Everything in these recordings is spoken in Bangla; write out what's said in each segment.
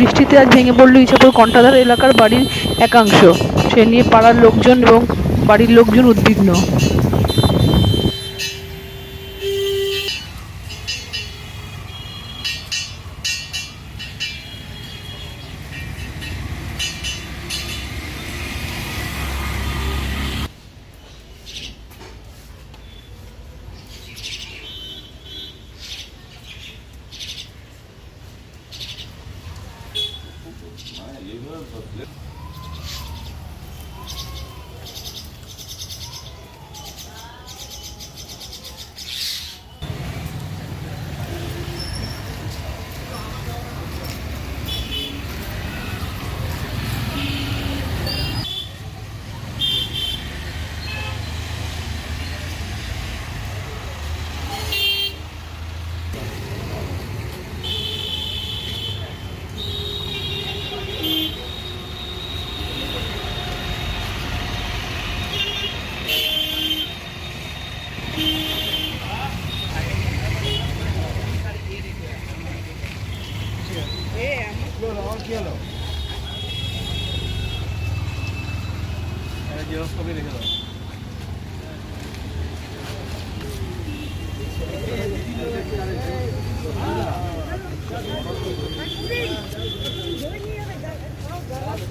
বৃষ্টিতে আজ ভেঙে পড়ল ইছাপুর কণ্ঠাধার এলাকার বাড়ির একাংশ। সে নিয়ে পাড়ার লোকজন এবং বাড়ির লোকজন উদ্বিগ্ন। of left.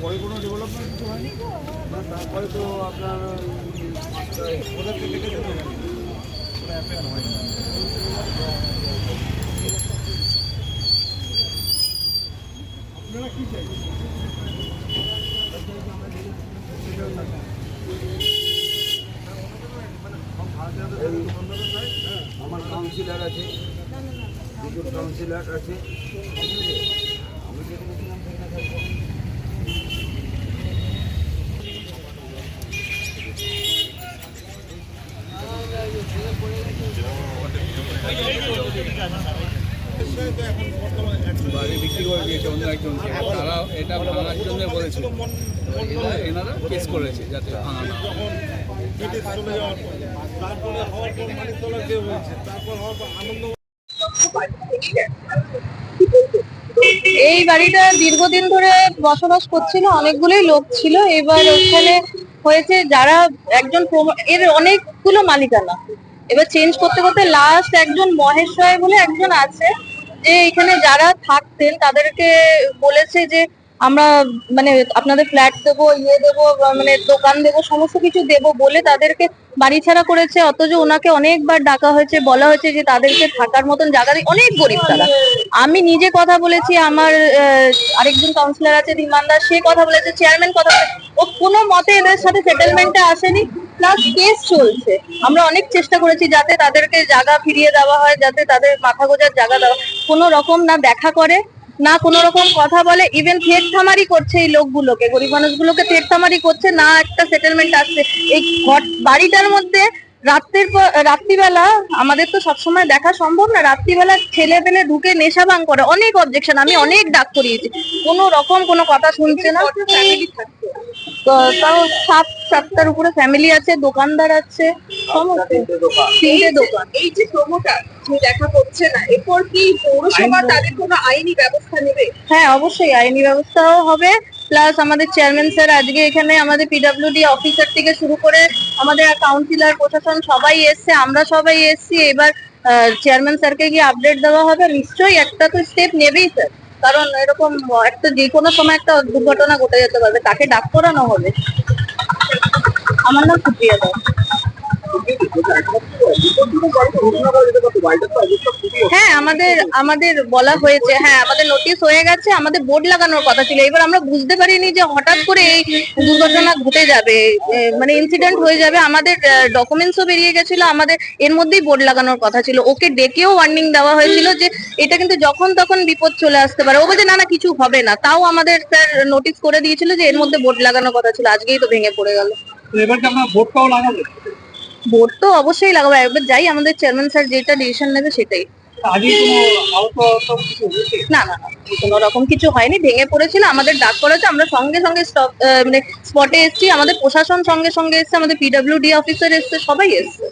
পরে কোনো ডেভেলপমেন্ট কিছু হয়নি তারপরে তো আপনার ওদের থেকে হয়নি আপনারা কি চাই আমার কাউন্সিলর আছে দুজন কাউন্সিলর আছে আমি যেটা বলছিলাম সেটা। এই বাড়িটা দীর্ঘদিন ধরে বসবাস করছিল, অনেকগুলোই লোক ছিল। এবার ওখানে হয়েছে যারা একজন এর অনেকগুলো মালিকানা। এবার চেঞ্জ করতে করতে লাস্ট একজন মহেশ বলে একজন আছে। যে এখানে যারা থাকতেন তাদেরকে বলেছে যে আমরা মানে আপনাদের ফ্ল্যাট দেবো ইয়ে দেবো মানে দোকান দেবো, সমস্ত কিছু দেবো বলে তাদেরকে বাড়ি ছাড়া করেছে। অথচ ওনাকে অনেকবার ডাকা হয়েছে, বলা হয়েছে যে তাদেরকে থাকার মতন জায়গা দিই অনেক গরিব তারা। আমি নিজে কথা বলেছি, আমার আরেকজন কাউন্সিলর আছে ধীমানদার সে কথা বলেছে চেয়ারম্যান কথা বলেছে। ও কোনো মতে এদের সাথে সেটেলমেন্টে আসেনি। প্লাস কেস চলছে। আমরা অনেক চেষ্টা করেছি যাতে তাদেরকে জায়গা ফিরিয়ে দেওয়া হয় যাতে তাদের মাথা গোজার জায়গা দেওয়া কোনো রকম না দেখা করে না কোনো রকম কথা বলে ইভেন থেট থামারি করছে এই লোকগুলোকে গরিব মানুষগুলোকে থেট থামারি করছে না একটা সেটেলমেন্ট আসছে। এই ঘর বাড়িটার মধ্যে রাত্রের পর রাত্রিবেলা আমাদের তো সবসময় দেখা সম্ভব না রাত্রিবেলা ছেলে পেলে ঢুকে নেশা ভাঙ করে। অনেক অবজেকশন আমি অনেক ডাক করিয়েছি। কোনো রকম কোনো কথা শুনছে না। তাও সাত সাতটার উপরে ফ্যামিলি আছে দোকানদার আছে তিনটে দোকান। এই যে প্রমোটার দেখা করছে না এরপর কি পৌরসভা তাদের কোনো আইনি ব্যবস্থা নেবে? হ্যাঁ অবশ্যই আইনি ব্যবস্থাও হবে। প্লাস আমাদের চেয়ারম্যান স্যার আজকে এখানে আমাদের পিডব্লিউডি অফিসার থেকে শুরু করে আমাদের কাউন্সিলর প্রশাসন সবাই এসছে আমরা সবাই এসছি। এবার চেয়ারম্যান স্যারকে গিয়ে আপডেট দেওয়া হবে। নিশ্চয়ই একটা তো স্টেপ নেবেই স্যার কারণ এরকম একটা যে কোনো সময় একটা দুর্ঘটনা ঘটে যেতে পারবে তাকে ডাক করানো হবে। আমার নাম সুপ্রিয়া দাস। হ্যাঁ আমাদের আমাদের বলা হয়েছে হ্যাঁ আমাদের নোটিশ হয়ে গেছে, আমাদের বোর্ড লাগানোর কথা ছিল। এবার আমরা বুঝতে পারিনি যে হঠাৎ করে এই দুর্ঘটনা ঘটে যাবে মানে ইনসিডেন্ট হয়ে যাবে। আমাদের ডকুমেন্টসও বেরিয়ে গেছিল, আমাদের, এর মধ্যেই বোর্ড লাগানোর কথা ছিল। ওকে ডেকেও ওয়ার্নিং দেওয়া হয়েছিল যে এটা কিন্তু যখন তখন বিপদ চলে আসতে পারে। ও বলছে, না না, কিছু হবে না। তাও আমাদের স্যার নোটিশ করে দিয়েছিল যে এর মধ্যে বোর্ড লাগানোর কথা ছিল। আজকেই তো ভেঙে পড়ে গেল। এবার কি আপনার ভোটটাও লাগাবে? বোর্ড তো অবশ্যই লাগাবো। একবার যাই আমাদের চেয়ারম্যান স্যার যেটা ডিসিশন নেবে সেটাই। আগে কোনো আহত আহত কিছু হয়েছে? না না না, কোনো রকম কিছু হয়নি ভেঙে পড়েছিল। আমাদের ডাক করেছে আমরা সঙ্গে সঙ্গে স্টপ মানে স্পটে এসেছি। আমাদের প্রশাসন সঙ্গে সঙ্গে এসছে আমাদের পিডাব্লিউডি অফিসার এসছে সবাই এসছে।